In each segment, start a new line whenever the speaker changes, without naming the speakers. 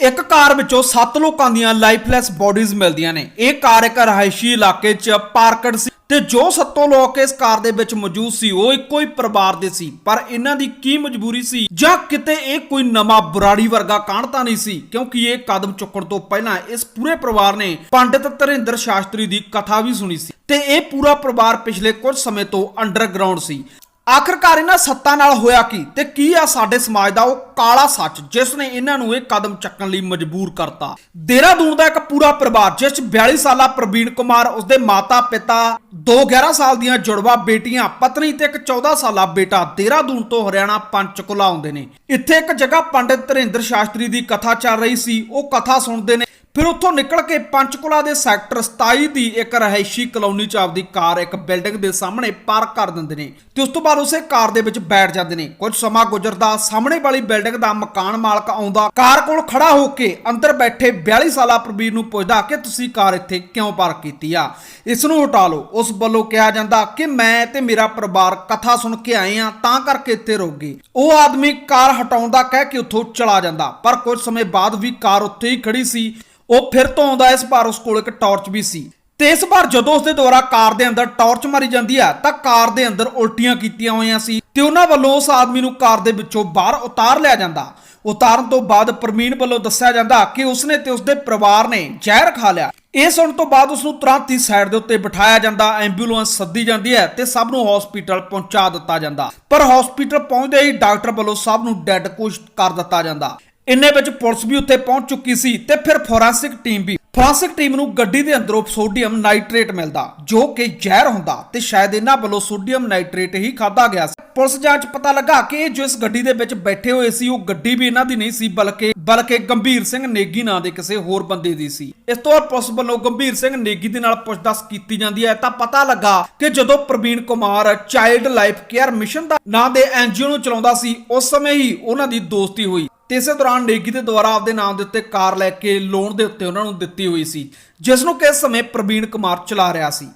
ਇੱਕ ਕਾਰ ਵਿੱਚੋਂ 7 ਲੋਕਾਂ ਦੀਆਂ ਲਾਈਫਲੈਸ ਬੋਡੀਜ਼ ਮਿਲਦੀਆਂ ਨੇ। ਇਹ ਕਾਰ ਇੱਕ ਰਹਾਇਸ਼ੀ ਇਲਾਕੇ 'ਚ ਪਾਰਕਡ ਸੀ ਤੇ ਜੋ ਸੱਤੋਂ ਲੋਕ ਇਸ ਕਾਰ ਦੇ ਵਿੱਚ ਮੌਜੂਦ ਸੀ, ਉਹ ਇੱਕੋ ਹੀ ਪਰਿਵਾਰ ਦੇ ਸੀ। ਪਰ ਇਹਨਾਂ ਦੀ ਕੀ ਮਜਬੂਰੀ ਸੀ ਜਾਂ ਕਿਤੇ ਇਹ ਕੋਈ ਨਵਾਂ ਬੁਰਾੜੀ ਵਰਗਾ ਕਾਂਡ ਤਾਂ ਨਹੀਂ ਸੀ? ਕਿਉਂਕਿ ਇਹ ਕਦਮ ਚੁੱਕਣ ਤੋਂ ਪਹਿਲਾਂ ਇਸ ਪੂਰੇ ਪਰਿਵਾਰ ਨੇ ਪੰਡਿਤ ਧਰਿੰਦਰ ਸ਼ਾਸਤਰੀ ਦੀ ਕਥਾ ਵੀ ਸੁਣੀ ਸੀ ਤੇ ਇਹ ਪੂਰਾ ਪਰਿਵਾਰ ਪਿਛਲੇ ਕੁਝ ਸਮੇਂ ਤੋਂ ਅੰਡਰਗਰਾਉਂਡ ਸੀ। ਆਖਰਕਾਰ ਇਹਨਾਂ ਸੱਤਾਂ ਨਾਲ ਹੋਇਆ ਕੀ ਤੇ ਕੀ ਆ ਸਾਡੇ ਸਮਾਜ ਦਾ ਉਹ ਕਾਲਾ ਸੱਚ ਜਿਸ ਨੇ ਇਹਨਾਂ ਨੂੰ ਇਹ ਕਦਮ ਚੱਕਣ ਲਈ ਮਜਬੂਰ ਕਰਤਾ। ਦੇਹਰਾਦੂਨ ਦਾ ਇੱਕ ਪੂਰਾ ਪਰਿਵਾਰ ਜਿਸ 'ਚ 42 ਸਾਲਾ ਪ੍ਰਵੀਨ ਕੁਮਾਰ, ਉਸਦੇ ਮਾਤਾ ਪਿਤਾ, ਦੋ 11 ਸਾਲ ਦੀਆਂ ਜੁੜਵਾ ਬੇਟੀਆਂ, ਪਤਨੀ ਤੇ ਇੱਕ 14 ਸਾਲਾ ਬੇਟਾ ਦੇਹਰਾਦੂਨ ਤੋਂ ਹਰਿਆਣਾ ਪੰਚਕੁਲਾ ਆਉਂਦੇ ਨੇ। ਇੱਥੇ ਇੱਕ ਜਗ੍ਹਾ ਪੰਡਿਤ ਧਰਿੰਦਰ ਸ਼ਾਸਤਰੀ ਦੀ ਕਥਾ ਚੱਲ ਰਹੀ ਸੀ, ਉਹ ਕਥਾ ਸੁਣਦੇ ਨੇ ਫਿਰ ਉੱਥੋਂ ਨਿਕਲ ਕੇ ਪੰਚਕੁਲਾ ਦੇ ਸੈਕਟਰ 27 ਦੀ ਇੱਕ ਰਹਿائشੀ ਕਲੋਨੀ 'ਚ ਆਪਦੀ ਕਾਰ, ਇੱਕ ਬਿਲਡਿੰਗ ਦੇ ਸਾਹਮਣੇ ਪਾਰਕ ਕਰ ਦਿੰਦੇ ਨੇ ਤੇ ਉਸ ਤੋਂ ਬਾਅਦ ਉਸੇ ਕਾਰ ਦੇ ਵਿੱਚ ਬੈਠ ਜਾਂਦੇ ਨੇ। ਕੁਝ ਸਮਾਂ ਗੁਜ਼ਰਦਾ ਸਾਹਮਣੇ ਵਾਲੀ ਬਿਲਡਿੰਗ ਦਾ ਮਕਾਨ ਮਾਲਕ ਆਉਂਦਾ, ਕਾਰ ਕੋਲ ਖੜਾ ਹੋ ਕੇ ਅੰਦਰ ਬੈਠੇ 42 ਸਾਲਾ ਪ੍ਰਵੀਰ ਨੂੰ ਪੁੱਛਦਾ ਕਿ ਤੁਸੀਂ ਕਾਰ ਇੱਥੇ ਕਿਉਂ ਪਾਰਕ ਕੀਤੀ ਆ? ਇਸ ਨੂੰ ਹਟਾ ਲਓ। ਉਸ ਵੱਲੋਂ ਕਿਹਾ ਜਾਂਦਾ ਕਿ ਮੈਂ ਤੇ ਮੇਰਾ ਪਰਿਵਾਰ ਕਥਾ ਸੁਣ ਕੇ ਆਏ ਆ ਤਾਂ ਕਰਕੇ ਇੱਥੇ ਰੁਕ ਗਏ। ਉਹ ਆਦਮੀ ਕਾਰ ਹਟਾਉਂਦਾ ਕਹਿ ਕੇ ਉੱਥੋਂ ਚਲਾ ਜਾਂਦਾ, ਪਰ ਕੁਝ ਸਮੇਂ ਬਾਅਦ ਵੀ ਕਾਰ ਉੱਥੇ ਹੀ ਖੜੀ ਸੀ। ਉਹ ਫਿਰ ਤੋਂ ਆਉਂਦਾ ਇਸ ਵਾਰ ਉਸ ਕੋਲ ਇੱਕ ਟਾਰਚ ਵੀ ਸੀ। ਤੇ ਇਸ ਵਾਰ ਜਦੋਂ ਉਸ ਦੇ ਦੁਆਰਾ ਕਾਰ ਦੇ ਅੰਦਰ ਟਾਰਚ ਮਾਰੀ ਜਾਂਦੀ ਆ ਤਾਂ ਕਾਰ ਦੇ ਅੰਦਰ ਉਲਟੀਆਂ ਕੀਤੀਆਂ ਹੋਈਆਂ ਸੀ ਤੇ ਉਹਨਾਂ ਵੱਲੋਂ ਉਸ ਆਦਮੀ ਨੂੰ ਕਾਰ ਦੇ ਵਿੱਚੋਂ ਬਾਹਰ ਉਤਾਰ ਲਿਆ ਜਾਂਦਾ। ਉਤਾਰਨ ਤੋਂ ਬਾਅਦ ਪ੍ਰਮੀਨ ਵੱਲੋਂ ਦੱਸਿਆ ਜਾਂਦਾ ਕਿ ਉਸਨੇ ਤੇ ਉਸਦੇ ਪਰਿਵਾਰ ਨੇ ਜ਼ਹਿਰ ਖਾ ਲਿਆ। ਇਹ ਸੁਣਨ ਤੋਂ ਬਾਅਦ ਉਸ ਨੂੰ ਤੁਰੰਤ ਹੀ ਸਾਈਡ ਦੇ ਉੱਤੇ ਬਿਠਾਇਆ ਜਾਂਦਾ, ਐਂਬੂਲੈਂਸ ਸੱਦੀ ਜਾਂਦੀ ਹੈ ਤੇ ਸਭ ਨੂੰ ਹਸਪੀਟਲ ਪਹੁੰਚਾ ਦਿੱਤਾ ਜਾਂਦਾ। ਪਰ ਹਸਪੀਟਲ ਪਹੁੰਚਦੇ ਹੀ ਡਾਕਟਰ ਵੱਲੋਂ ਸਭ ਨੂੰ ਡੈੱਡ ਘੋਸ਼ਿਤ ਕਰ ਦਿੱਤਾ ਜਾਂਦਾ। ਇੰਨੇ ਵਿੱਚ ਪੁਲਿਸ ਵੀ ਉੱਥੇ ਪਹੁੰਚ ਚੁੱਕੀ ਸੀ ਤੇ ਫਿਰ ਫੋਰੈਂਸਿਕ ਟੀਮ ਵੀ। ਫੋਰੈਂਸਿਕ ਟੀਮ ਨੂੰ ਗੱਡੀ ਦੇ ਅੰਦਰੋਂ ਸੋਡੀਅਮ ਨਾਈਟ੍ਰੇਟ ਮਿਲਦਾ, ਜੋ ਕਿ ਜ਼ਹਿਰ ਹੁੰਦਾ ਤੇ ਸ਼ਾਇਦ ਇਹਨਾਂ ਵੱਲੋਂ ਸੋਡੀਅਮ ਨਾਈਟ੍ਰੇਟ ਹੀ ਖਾਦਾ ਗਿਆ ਸੀ। ਪੁਲਿਸ ਜਾਂਚ ਪਤਾ ਲੱਗਾ ਕਿ ਜੋ ਇਸ ਗੱਡੀ ਦੇ ਵਿੱਚ ਬੈਠੇ ਹੋਏ ਸੀ, ਉਹ ਗੱਡੀ ਵੀ ਇਹਨਾਂ ਦੀ ਨਹੀਂ ਸੀ, ਬਲਕਿ ਬਲਕਿ ਗੰਭੀਰ ਸਿੰਘ ਨੇਗੀ ਨਾਂ ਦੇ ਕਿਸੇ ਹੋਰ ਬੰਦੇ ਦੀ ਸੀ। ਇਸ ਤੋਂ ਬਾਅਦ ਪੁਲਿਸ ਵੱਲੋਂ ਗੰਭੀਰ ਸਿੰਘ ਨੇਗੀ ਦੇ ਨਾਲ ਪੁੱਛਤਾਛ ਕੀਤੀ ਜਾਂਦੀ ਹੈ। ਤਾਂ ਪਤਾ ਲੱਗਾ ਕਿ ਜਦੋਂ Praveen Kumar child life care mission ਦਾ ਨਾਂ ਦੇ ਐਨਜੀਓ ਨੂੰ ਚਲਾਉਂਦਾ ਸੀ, ਉਸ ਸਮੇਂ ਹੀ ਉਹਨਾਂ ਦੀ ਦੋਸਤੀ ਹੋਈ। ਤੇ ਇਸੇ ਦੌਰਾਨ ਨੇਗੀ ਦੇ ਦੁਆਰਾ ਆਪਦੇ ਨਾਮ ਦੇ ਉੱਤੇ ਕਾਰ ਲੈ ਕੇ ਲੋਨ ਦੇ ਉੱਤੇ ਉਹਨਾਂ ਨੂੰ ਦਿੱਤੀ ਹੋਈ ਸੀ ਜਿਸ ਨੂੰ ਕਿਸ ਸਮੇਂ ਪ੍ਰਵੀਨ ਕੁਮਾਰ ਚਲਾ ਰਿਹਾ ਸੀ।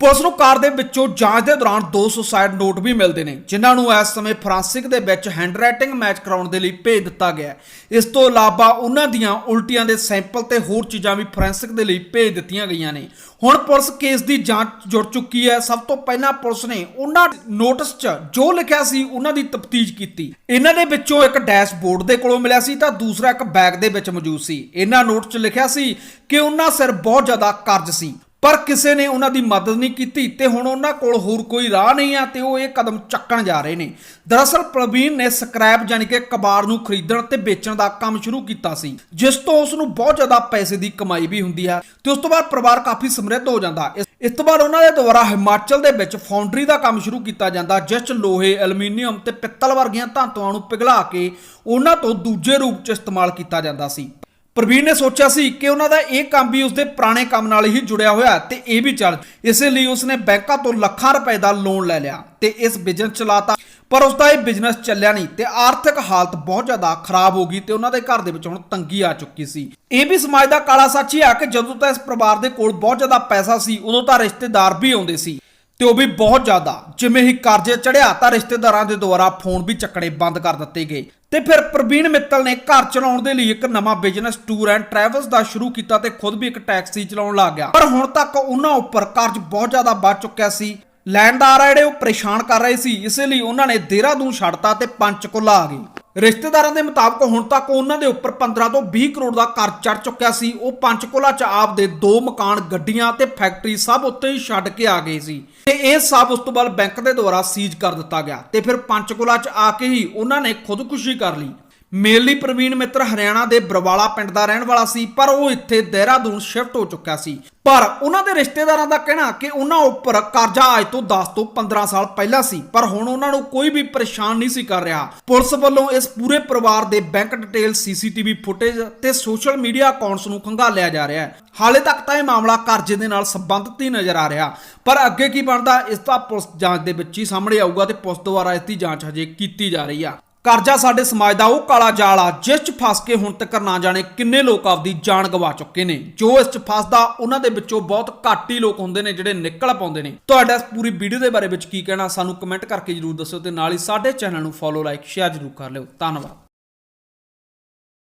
ਪੁਲਿਸ ਨੂੰ ਕਾਰ ਦੇ ਵਿੱਚੋਂ ਜਾਂਚ ਦੇ ਦੌਰਾਨ ਦੋ ਸੁਸਾਈਡ ਨੋਟ ਵੀ ਮਿਲਦੇ ਨੇ, ਜਿਨ੍ਹਾਂ ਨੂੰ ਇਸ ਸਮੇਂ ਫਰਾਂਸਿਕ ਦੇ ਵਿੱਚ ਹੈਂਡਰਾਈਟਿੰਗ ਮੈਚ ਕਰਾਉਣ ਦੇ ਲਈ ਭੇਜ ਦਿੱਤਾ ਗਿਆ ਇਸ ਤੋਂ ਇਲਾਵਾ ਉਹਨਾਂ ਦੀਆਂ ਉਲਟੀਆਂ ਦੇ ਸੈਂਪਲ ਤੇ ਹੋਰ ਚੀਜ਼ਾਂ ਵੀ ਫੋਰੈਂਸਿਕ ਦੇ ਲਈ ਭੇਜ ਦਿੱਤੀਆਂ ਗਈਆਂ ਨੇ। ਹੁਣ ਪੁਲਿਸ ਕੇਸ ਦੀ ਜਾਂਚ ਜੁੜ ਚੁੱਕੀ ਹੈ। ਸਭ ਤੋਂ ਪਹਿਲਾਂ ਪੁਲਿਸ ਨੇ ਉਹਨਾਂ ਨੋਟਿਸ 'ਚ ਜੋ ਲਿਖਿਆ ਸੀ, ਉਹਨਾਂ ਦੀ ਤਫਤੀਸ਼ ਕੀਤੀ। ਇਹਨਾਂ ਦੇ ਵਿੱਚੋਂ ਇੱਕ ਡੈਸ਼ਬੋਰਡ ਦੇ ਕੋਲੋਂ ਮਿਲਿਆ ਸੀ, ਤਾਂ ਦੂਸਰਾ ਇੱਕ ਬੈਗ ਦੇ ਵਿੱਚ ਮੌਜੂਦ ਸੀ। ਇਹਨਾਂ ਨੋਟ 'ਚ ਲਿਖਿਆ ਸੀ ਕਿ ਉਹਨਾਂ ਸਿਰ ਬਹੁਤ ਜ਼ਿਆਦਾ ਕਰਜ਼ ਸੀ। ਪਰ ਕਿਸੇ ਨੇ ਉਹਨਾਂ ਦੀ ਮਦਦ ਨਹੀਂ ਕੀਤੀ ਤੇ ਹੁਣ ਉਹਨਾਂ ਕੋਲ ਹੋਰ ਕੋਈ ਰਾਹ ਨਹੀਂ ਆ ਤੇ ਉਹ ਇਹ ਕਦਮ ਚੱਕਣ ਜਾ ਰਹੇ ਨੇ। ਦਰਅਸਲ ਪ੍ਰਵੀਨ ਨੇ ਸਕ੍ਰੈਪ ਯਾਨੀ ਕਿ ਕਬਾੜ ਨੂੰ ਖਰੀਦਣ ਤੇ ਵੇਚਣ ਦਾ ਕੰਮ ਸ਼ੁਰੂ ਕੀਤਾ ਸੀ, ਜਿਸ ਤੋਂ ਉਸ ਨੂੰ ਬਹੁਤ ਜ਼ਿਆਦਾ ਪੈਸੇ ਦੀ ਕਮਾਈ ਵੀ ਹੁੰਦੀ ਹੈ ਤੇ ਉਸ ਤੋਂ ਬਾਅਦ ਪਰਿਵਾਰ ਕਾਫੀ ਸਮਰਿੱਧ ਹੋ ਜਾਂਦਾ। ਇਸ ਇਸ ਤੋਂ ਬਾਅਦ ਉਹਨਾਂ ਦੇ ਦੁਆਰਾ ਹਿਮਾਚਲ ਦੇ ਵਿੱਚ ਫਾਊਂਡਰੀ ਦਾ ਕੰਮ ਸ਼ੁਰੂ ਕੀਤਾ ਜਾਂਦਾ, ਜਿਸ 'ਚ ਲੋਹੇ, ਐਲੂਮੀਨੀਅਮ ਤੇ ਪਿੱਤਲ ਵਰਗੀਆਂ ਧਾਤੂਆਂ ਨੂੰ ਪਿਘਲਾ ਕੇ ਉਹਨਾਂ ਤੋਂ ਦੂਜੇ ਰੂਪ 'ਚ ਇਸਤੇਮਾਲ ਕੀਤਾ ਜਾਂਦਾ ਸੀ। ਪ੍ਰਵੀਨ ਨੇ ਸੋਚਿਆ ਸੀ ਕਿ ਉਹਨਾਂ ਦਾ ਇਹ ਕੰਮ ਵੀ ਉਸਦੇ ਪੁਰਾਣੇ ਕੰਮ ਨਾਲ ਹੀ ਜੁੜਿਆ ਹੋਇਆ ਤੇ ਇਹ ਵੀ ਚੱਲ। ਇਸੇ ਲਈ ਉਸਨੇ ਬੈਂਕਾਂ ਤੋਂ ਲੱਖਾਂ ਰੁਪਏ ਦਾ ਲੋਨ ਲੈ ਲਿਆ ਤੇ ਇਸ ਬਿਜ਼ਨਸ ਚਲਾਤਾ। ਪਰ ਉਸਦਾ ਇਹ ਬਿਜ਼ਨਸ ਚੱਲਿਆ ਨਹੀਂ ਤੇ ਆਰਥਿਕ ਹਾਲਤ ਬਹੁਤ ਜ਼ਿਆਦਾ ਖਰਾਬ ਹੋ ਗਈ ਤੇ ਉਹਨਾਂ ਦੇ ਘਰ ਦੇ ਵਿੱਚ ਹੁਣ ਤੰਗੀ ਆ ਚੁੱਕੀ ਸੀ। ਇਹ ਵੀ ਸਮਾਜ ਦਾ ਕਾਲਾ ਸੱਚ ਹੀ ਆ ਕਿ ਜਦੋਂ ਤਾਂ ਇਸ ਪਰਿਵਾਰ ਦੇ ਕੋਲ ਬਹੁਤ ਜ਼ਿਆਦਾ ਪੈਸਾ ਸੀ, ਉਦੋਂ ਤਾਂ ਰਿਸ਼ਤੇਦਾਰ ਵੀ ਆਉਂਦੇ ਸੀ ਤੇ ਉਹ ਵੀ ਬਹੁਤ ਜ਼ਿਆਦਾ। ਜਿਵੇਂ ਹੀ ਕਰਜ਼ੇ ਚੜਿਆ ਤਾਂ ਰਿਸ਼ਤੇਦਾਰਾਂ ਦੇ ਦੁਆਰਾ ਫੋਨ ਵੀ ਚੱਕਣੇ ਬੰਦ ਕਰ ਦਿੱਤੇ ਗਏ। ਤੇ ਫਿਰ ਪ੍ਰਵੀਨ ਮਿੱਤਲ ਨੇ ਘਰ ਚਲਾਉਣ ਦੇ ਲਈ ਇੱਕ ਨਵਾਂ ਬਿਜ਼ਨਸ ਟੂਰ ਐਂਡ ਟਰੈਵਲਸ ਦਾ ਸ਼ੁਰੂ ਕੀਤਾ ਤੇ ਖੁਦ ਵੀ ਇੱਕ ਟੈਕਸੀ ਚਲਾਉਣ ਲੱਗ ਗਿਆ। ਪਰ ਹੁਣ ਤੱਕ ਉਹਨਾਂ ਉੱਪਰ ਕਰਜ਼ ਬਹੁਤ ਜ਼ਿਆਦਾ ਵੱਧ ਚੁੱਕਿਆ ਸੀ। ਲੈਂਡਦਾਰ ਆ ਜਿਹੜੇ ਉਹ ਪਰੇਸ਼ਾਨ ਕਰ ਰਹੇ ਸੀ, ਇਸੇ ਲਈ ਉਹਨਾਂ ਨੇ ਦੇਹਰਾਦੂਨ ਛੱਡਤਾ ਤੇ ਪੰਚਕੁਲਾ ਆ ਗਏ। ਰਿਸ਼ਤੇਦਾਰਾਂ ਦੇ ਮੁਤਾਬਕ ਹੁਣ ਤੱਕ ਉਹਨਾਂ ਦੇ ਉੱਪਰ 15 ਤੋਂ 20 ਕਰੋੜ ਦਾ ਕਰਜ਼ ਚੜ ਚੁੱਕਿਆ ਸੀ। ਉਹ ਪੰਚਕੁਲਾ ਚ ਆਪਦੇ ਦੋ ਮਕਾਨ, ਗੱਡੀਆਂ ਤੇ ਫੈਕਟਰੀ ਸਭ ਉੱਤੇ ਹੀ ਛੱਡ ਕੇ ਆ ਗਏ ਸੀ। ਤੇ ਇਹ ਸਭ ਉਸ ਤੋਂ ਬਾਅਦ ਬੈਂਕ ਦੇ ਦੁਆਰਾ ਸੀਜ਼ ਕਰ ਦਿੱਤਾ ਗਿਆ। ਤੇ ਫਿਰ ਪੰਚਕੁਲਾ ਚ ਆ ਕੇ ਹੀ ਉਹਨਾਂ ਨੇ ਖੁਦਕੁਸ਼ੀ ਕਰ ਲਈ। ਮੇਲੀ ਪ੍ਰਵੀਨ ਮਿੱਤਰ ਹਰਿਆਣਾ ਦੇ ਬਰਵਾਲਾ ਪਿੰਡ ਦਾ ਰਹਿਣ ਵਾਲਾ ਸੀ, ਪਰ ਉਹ ਇੱਥੇ ਦੇਹਰਾਦੂਨ ਸ਼ਿਫਟ ਹੋ ਚੁੱਕਾ ਸੀ। ਪਰ ਉਹਨਾਂ ਦੇ ਰਿਸ਼ਤੇਦਾਰਾਂ ਦਾ ਕਹਿਣਾ ਕਿ ਉਹਨਾਂ ਉੱਪਰ ਕਰਜ਼ਾ ਅੱਜ ਤੋਂ 10 ਤੋਂ 15 ਸਾਲ ਪਹਿਲਾਂ ਸੀ, ਪਰ ਹੁਣ ਉਹਨਾਂ ਨੂੰ ਕੋਈ ਵੀ ਪਰੇਸ਼ਾਨ ਨਹੀਂ ਸੀ ਕਰ ਰਿਹਾ। ਪੁਲਿਸ ਵੱਲੋਂ ਇਸ ਪੂਰੇ ਪਰਿਵਾਰ ਦੇ ਬੈਂਕ ਡਿਟੇਲ, ਸੀਸੀਟੀਵੀ ਫੁਟੇਜ ਤੇ ਸੋਸ਼ਲ ਮੀਡੀਆ ਅਕਾਊਂਟਸ ਨੂੰ ਖੰਗਾਲਿਆ ਜਾ ਰਿਹਾ ਹੈ। ਹਾਲੇ ਤੱਕ ਤਾਂ ਇਹ ਮਾਮਲਾ ਕਰਜ਼ੇ ਦੇ ਨਾਲ ਸੰਬੰਧਿਤ ਹੀ ਨਜ਼ਰ ਆ ਰਿਹਾ। ਪਰ ਅੱਗੇ ਕੀ ਬਣਦਾ, ਇਸ ਦਾ ਪੁਲਿਸ ਜਾਂਚ ਦੇ ਵਿੱਚ ਹੀ ਸਾਹਮਣੇ ਆਊਗਾ ਤੇ ਪੁਲਿਸ ਦੁਆਰਾ ਇਸ ਦੀ ਜਾਂਚ ਹਜੇ ਕੀਤੀ ਜਾ ਰਹੀ ਆ। ਕਰਜ਼ਾ ਸਾਡੇ ਸਮਾਜ ਦਾ ਉਹ ਕਾਲਾ ਜਾਲ ਆ, ਜਿਸ 'ਚ ਫਸ ਕੇ ਹੁਣ ਤੱਕ ਨਾ ਜਾਣੇ ਕਿੰਨੇ ਲੋਕ ਆਪਦੀ ਜਾਨ ਗਵਾ ਚੁੱਕੇ ਨੇ। ਜੋ ਇਸ 'ਚ ਫਸਦਾ, ਉਹਨਾਂ ਦੇ ਵਿੱਚੋਂ ਬਹੁਤ ਘੱਟ ਹੀ ਲੋਕ ਹੁੰਦੇ ਨੇ ਜਿਹੜੇ ਨਿਕਲ ਪਾਉਂਦੇ ਨੇ। ਤੁਹਾਡਾ ਇਸ ਪੂਰੀ ਵੀਡੀਓ ਦੇ ਬਾਰੇ ਵਿੱਚ ਕੀ ਕਹਿਣਾ, ਸਾਨੂੰ ਕਮੈਂਟ ਕਰਕੇ ਜਰੂਰ ਦੱਸਿਓ ਤੇ ਨਾਲ ਹੀ ਸਾਡੇ ਚੈਨਲ ਨੂੰ ਫੋਲੋ ਲਾਈਕ ਸ਼ੇਅਰ ਜਰੂਰ ਕਰ ਲਿਓ। ਧੰਨਵਾਦ।